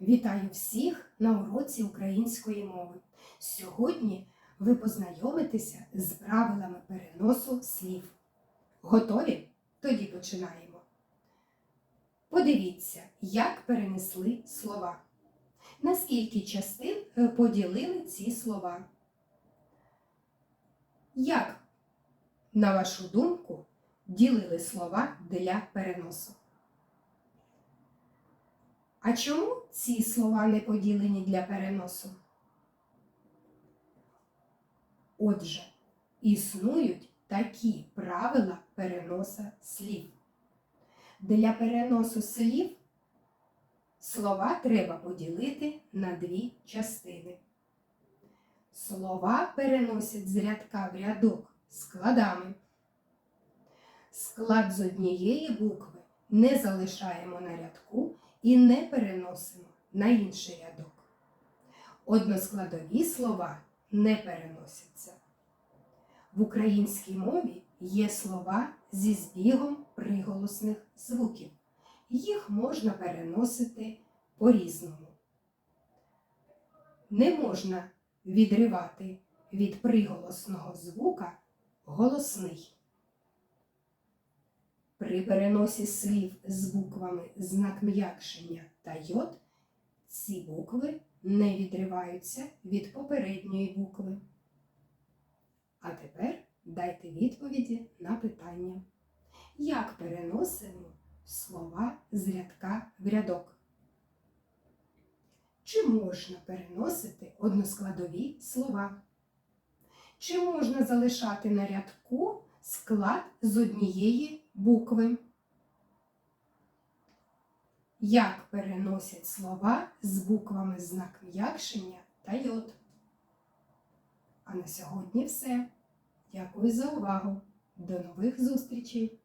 Вітаю всіх на уроці української мови. Сьогодні ви познайомитеся з правилами переносу слів. Готові? Тоді починаємо. Подивіться, як перенесли слова. На скільки частин е, поділили ці слова? Як, на вашу думку, ділили слова для переносу? А чому ці слова не поділені для переносу? Отже, існують такі правила переноса слів. Для переносу слів слова треба поділити на дві частини. Слова переносять з рядка в рядок складами. Склад з однієї букви не залишаємо на рядку і не переносимо на інший рядок. Односкладові слова не переносяться. В українській мові є слова зі збігом приголосних звуків. Їх можна переносити по-різному. Не можна відривати від приголосного звука голосний. При переносі слів з буквами знак м'якшення та йод ці букви не відриваються від попередньої букви. А тепер дайте відповіді на питання. Як переносимо слова з рядка в рядок? Чи можна переносити односкладові слова? Чи можна залишати на рядку склад з однієї букви? Як переносять слова з буквами знак м'якшення та йод? А на сьогодні все. Дякую за увагу. До нових зустрічей!